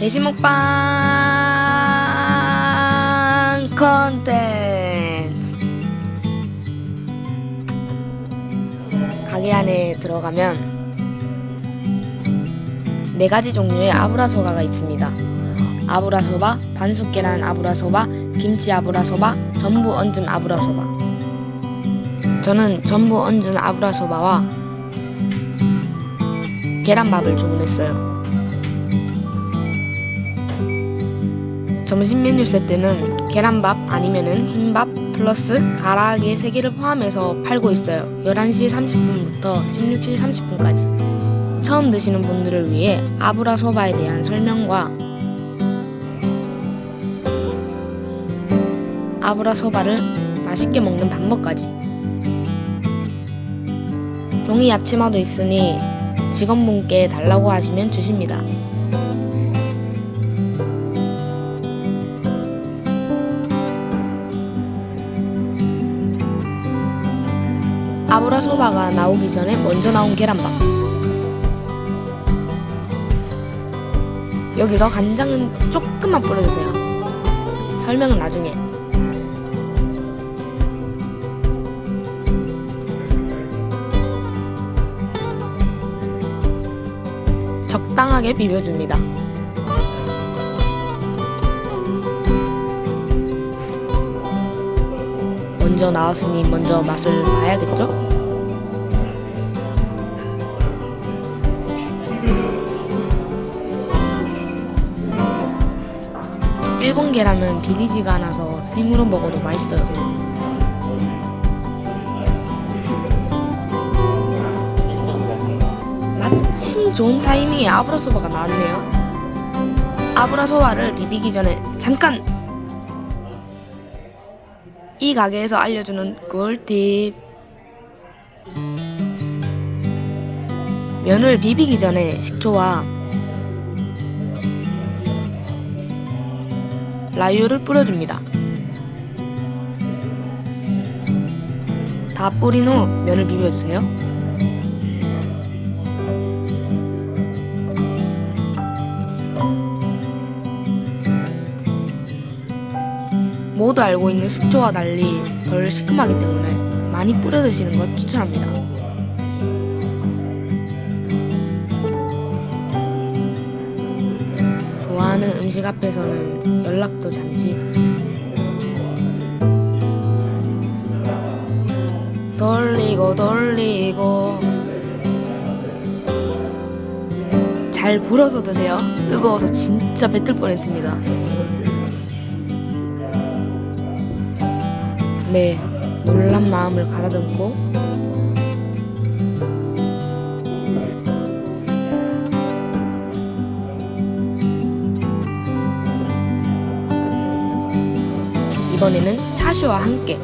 대신 먹방 컨텐츠 가게 안에 들어가면 네 가지 종류의 아브라소바가 있습니다. 아브라소바, 반숙 계란 아브라소바, 김치 아브라소바, 전부 얹은 아브라소바. 저는 전부 얹은 아브라소바와 계란밥을 주문했어요. 점심 메뉴 세트는 계란밥 아니면은 흰밥 플러스 가라아게 3개를 포함해서 팔고 있어요. 11시 30분부터 16시 30분까지. 처음 드시는 분들을 위해 아브라 소바에 대한 설명과 아브라 소바를 맛있게 먹는 방법까지. 종이 앞치마도 있으니 직원분께 달라고 하시면 주십니다. 아브라 소바가 나오기 전에 먼저 나온 계란밥. 여기서 간장은 조금만 뿌려주세요. 설명은 나중에. 적당하게 비벼줍니다. 먼저 나왔으니 먼저 맛을 봐야겠죠? 일본 계란은 비리지가 않아서 생으로 먹어도 맛있어요. 마침 좋은 타이밍에 아브라소바가 나왔네요. 아브라소바를 비비기 전에 잠깐 이 가게에서 알려주는 꿀팁 면을 비비기 전에 식초와 라유를 뿌려줍니다. 다 뿌린 후 면을 비벼주세요. 모두 알고 있는 식초와 달리 덜 시큼하기 때문에 많이 뿌려 드시는 것 추천합니다. 좋아하는 음식 앞에서는 연락도 잠시 돌리고 돌리고 잘 불어서 드세요. 뜨거워서 진짜 뱉을 뻔했습니다. 네, 놀란 마음을 가다듬고. 이번에는 차슈와 함께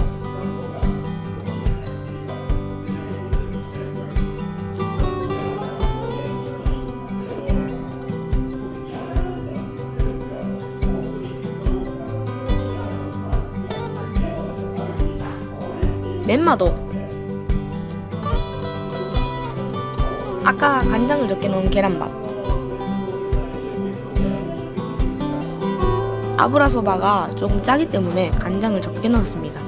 멤마도. 아까 간장을 적게 넣은 계란밥. 아브라소바가 조금 짜기 때문에 간장을 적게 넣었습니다.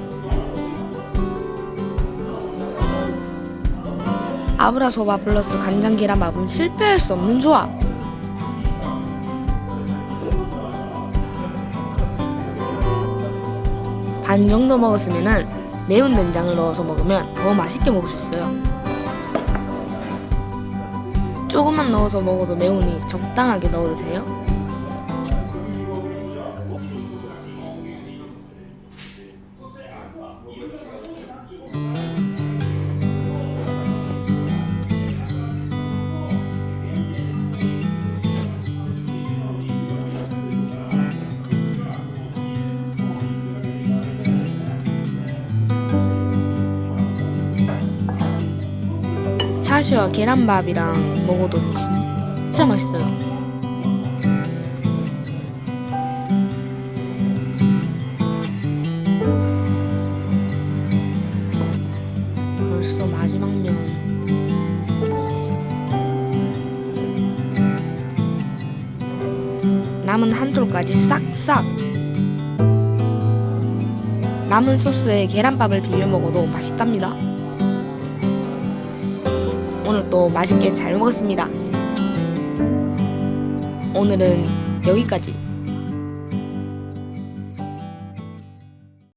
아브라소바 플러스 간장 계란밥은 실패할 수 없는 조합. 반 정도 먹었으면은 매운 된장을 넣어서 먹으면 더 맛있게 먹을 수 있어요. 조금만 넣어서 먹어도 매우니 적당하게 넣어도 돼요. 차슈와 계란밥이랑 먹어도 진짜 맛있어요. 벌써 마지막 면. 남은 한 톨까지 싹싹. 남은 소스에 계란밥을 비벼 먹어도 맛있답니다. 오늘 또 맛있게 잘 먹었습니다. 오늘은 여기까지.